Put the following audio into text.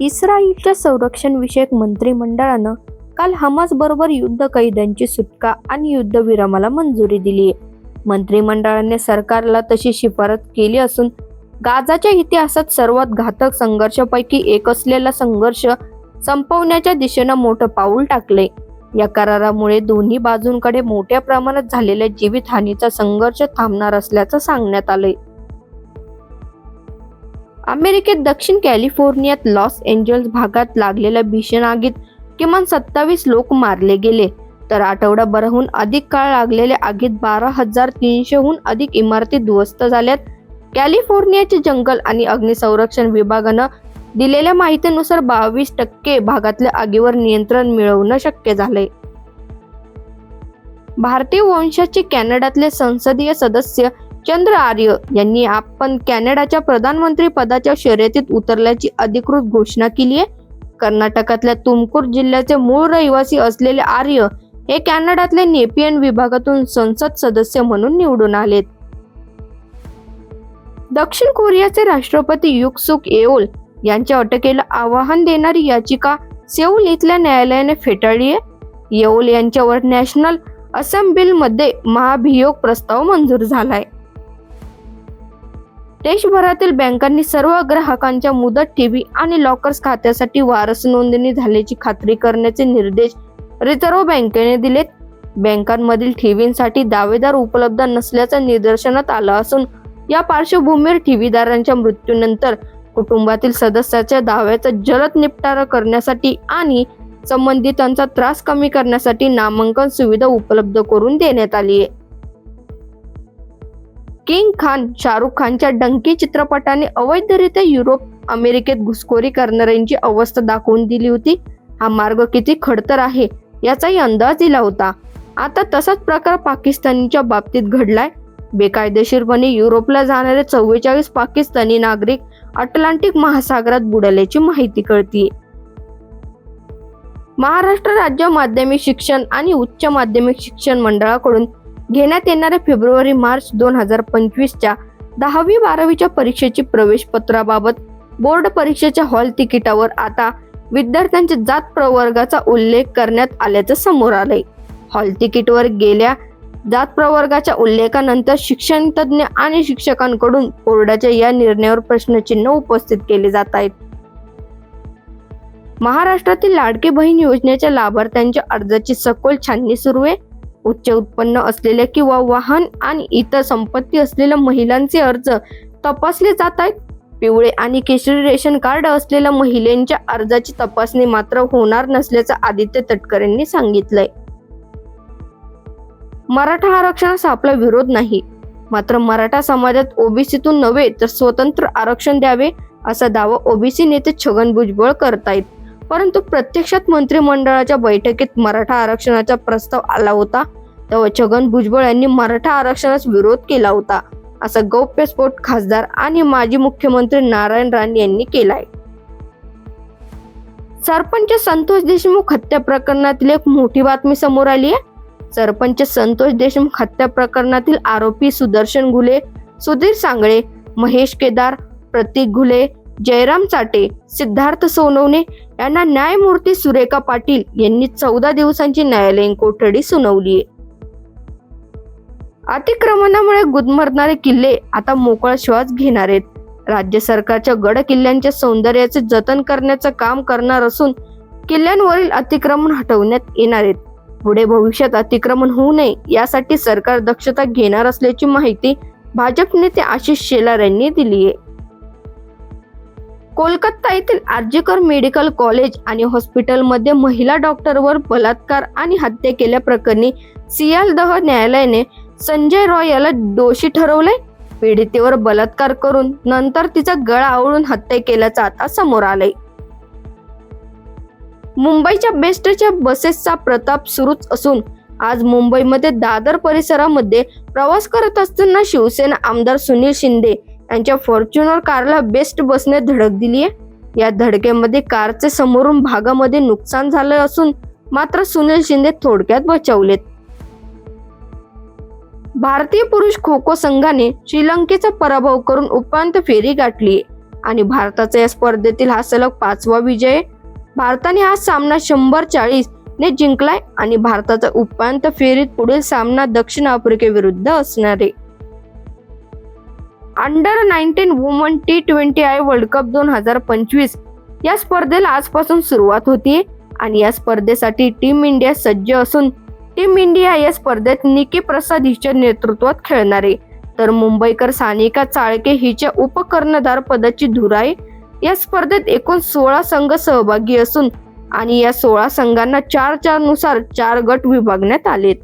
इस्रायलच्या संरक्षण विषयक मंत्रिमंडळानं काल हमास बरोबर युद्ध कैद्यांची सुटका आणि युद्धविरामाला मंजुरी दिली आहे. मंत्रिमंडळाने सरकारला तशी शिफारस केली असून गाजाच्या इतिहासात सर्वात घातक संघर्षापैकी एक असलेला संघर्ष संपवण्याच्या दिशेनं मोठं पाऊल टाकले या करारामुळे दोन्ही बाजूंकडे मोठ्या प्रमाणात झालेल्या जीवितहानीचा संघर्ष थांबणार असल्याचं सांगण्यात आलंय. अमेरिकेत दक्षिण कॅलिफोर्नियात लॉस एंजल्स भागात लागलेल्या भीषण आगीत किमान सत्तावीस लोक मारले गेले. तर आठवडाभराहून अधिक काळ लागलेल्या आगीत बारा हजार तीनशेहून अधिक इमारती ध्वस्त झाल्यात. कॅलिफोर्नियाचे जंगल आणि अग्निसंरक्षण विभागानं दिलेल्या माहितीनुसार बावीस टक्के भागातल्या आगीवर नियंत्रण मिळवणं शक्य झालंय. भारतीय वंशाचे कॅनडातले संसदीय सदस्य चंद्र आर्य यांनी आपण कॅनडाच्या प्रधानमंत्री पदाच्या शर्यतीत उतरल्याची अधिकृत घोषणा केली आहे कर्नाटकातल्या तुमकूर जिल्ह्याचे मूळ रहिवासी असलेले आर्य हे कॅनडातल्या नेपियन विभागातून संसद सदस्य म्हणून निवडून आलेत. दक्षिण कोरियाचे राष्ट्रपती युक सुक येओल यांच्या अटकेला आवाहन देणारी याचिका सेऊल इथल्या न्यायालयाने फेटाळली आहे येओल यांच्यावर नॅशनल असेंब्लीमध्ये महाभियोग प्रस्ताव मंजूर झालाय. देशभरातील बँकांनी सर्व ग्राहकांच्या मुदत ठेवी आणि लॉकर्स खात्यासाठी वारस नोंदणी झाल्याची खात्री करण्याचे निर्देश रिझर्व्ह बँकेने दिलेत. बँकांमधील ठेवींसाठी दावेदार उपलब्ध नसल्याचं निदर्शनात आलं असून या पार्श्वभूमीवर ठेवीदारांच्या मृत्यूनंतर कुटुंबातील सदस्याच्या दाव्याचा जलद निपटारा करण्यासाठी आणि संबंधितांचा त्रास कमी करण्यासाठी नामांकन सुविधा उपलब्ध करून देण्यात आली आहे. किंग खान शाहरुख खानच्या डंकी चित्रपटाने अवैधरित्या युरोप अमेरिकेत घुसखोरी करणाऱ्यांची अवस्था दाखवून दिली होती. हा मार्ग किती खडतर आहे याचाही अंदाज दिला होता. आता तसाच प्रकार पाकिस्तानीच्या बाबतीत घडलाय. बेकायदेशीरपणे युरोपला जाणारे चव्वेचाळीस पाकिस्तानी नागरिक अटलांटिक महासागरात बुडाल्याची माहिती कळतीये. महाराष्ट्र राज्य माध्यमिक शिक्षण आणि उच्च माध्यमिक शिक्षण मंडळाकडून घेण्यात येणाऱ्या फेब्रुवारी मार्च दोन हजार पंचवीसच्या दहावी बारावीच्या परीक्षेची प्रवेश पत्राबाबत बोर्ड परीक्षेच्या हॉल तिकिटावर आता विद्यार्थ्यांच्या जात प्रवर्गाचा उल्लेख करण्यात आल्याचं समोर आलंय. हॉल तिकीटवर गेल्या जात प्रवर्गाच्या उल्लेखानंतर शिक्षण तज्ज्ञ आणि शिक्षकांकडून बोर्डाच्या या निर्णयावर प्रश्नचिन्ह उपस्थित केले जात आहेत. महाराष्ट्रातील लाडकी बहीण योजनेच्या लाभार्थ्यांच्या अर्जाची सखोल छाननी सुरू आहे. उच्च उत्पन्न असलेल्या किंवा वाहन आणि इतर संपत्ती असलेल्या महिलांचे अर्ज तपासले जात आहेत. पिवळे आणि केशरी रेशन कार्ड असलेल्या महिलांच्या अर्जाची तपासणी मात्र होणार नसल्याचं आदित्य तटकरेंनी सांगितलंय. मराठा आरक्षणास आपला विरोध नाही. मात्र मराठा समाजात ओबीसीतून नव्हे तर स्वतंत्र आरक्षण द्यावे असा दावा ओबीसी नेते छगन भुजबळ करतायत. परंतु प्रत्यक्षात मंत्रिमंडळाच्या बैठकीत मराठा आरक्षणाचा प्रस्ताव आला होता. तेव्हा छगन भुजबळ यांनी मराठा आरक्षणास विरोध केला होता असा गौप्यस्फोट खासदार आणि माजी मुख्यमंत्री नारायण राणे यांनी केलाय. सरपंच संतोष देशमुख हत्या प्रकरणातील एक मोठी बातमी समोर आली आहे. सरपंच संतोष देशमुख हत्या प्रकरणातील आरोपी सुदर्शन घुले सुधीर सांगळे महेश केदार प्रतीक घुले जयराम चाटे सिद्धार्थ सोनवणे यांना न्यायमूर्ती सुरेखा पाटील यांनी चौदा दिवसांची न्यायालयीन कोठडी सुनावली आहे. अतिक्रमणामुळे गुदमरणारे किल्ले आता मोकळा श्वास घेणार आहेत. राज्य सरकारच्या गड किल्ल्यांच्या सौंदर्याचे जतन करण्याचं काम करणार असून किल्ल्यांवरील अतिक्रमण हटवण्यात येणार आहेत. पुढे भविष्यात अतिक्रमण होऊ नये यासाठी सरकार दक्षता घेणार असल्याची माहिती भाजप नेते आशिष शेलार यांनी दिली आहे. कोलकाता येथील आर्जीकर मेडिकल कॉलेज आणि हॉस्पिटलमध्ये महिला डॉक्टरवर बलात्कार आणि हत्या केल्याप्रकरणी सियालदह न्यायालयाने संजय रॉय याला दोषी ठरवले पीडितेवर बलात्कार करून नंतर तिचा गळा आवळून हत्या केल्याचा आता समोर आलंय. मुंबईच्या बेस्टच्या बसेसचा प्रताप सुरूच असून आज मुंबईमध्ये दादर परिसरामध्ये प्रवास करत असताना शिवसेना आमदार सुनील शिंदे यांच्या फॉर्च्युनर कारला बेस्ट बसने धडक दिली आहे या धडकेमध्ये कारचे समोरून भागामध्ये नुकसान झालं असून मात्र सुनील शिंदे थोडक्यात बचावलेत. भारतीय पुरुष खो खो संघाने श्रीलंकेचा पराभव करून उपांत्य फेरी गाठली. आणि भारताचा या स्पर्धेतील हा सलग पाचवा विजय. भारताने हा सामना शंभर चाळीस ने जिंकलाय आणि भारताचा उपांत्य फेरीत पुढील सामना दक्षिण आफ्रिकेविरुद्ध असणार आहे. Under nineteen woman T twenty I world cup दोन हजार पंचवीस. या स्पर्धेला आजपासून सुरुवात होती आणि या स्पर्धेसाठी टीम इंडिया सज्ज असून टीम इंडिया या स्पर्धेत निकी प्रसाद हिच्या नेतृत्वात खेळणार. आहे तर मुंबईकर सानिका चाळके हिच्या उपकर्णधार पदाची धुराई. आहे या स्पर्धेत एकूण सोळा संघ सहभागी असून आणि या सोळा संघांना चार चारनुसार चार गट विभागण्यात आलेत.